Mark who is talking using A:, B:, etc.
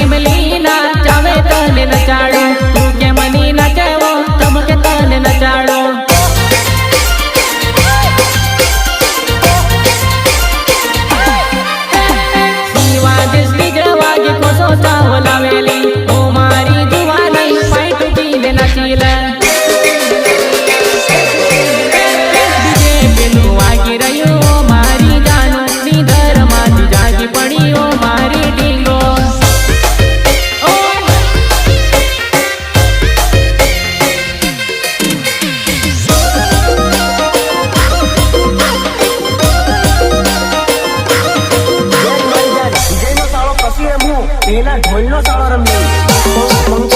A: കിബലീന
B: એના ઢોલનો સાળો રમ્યો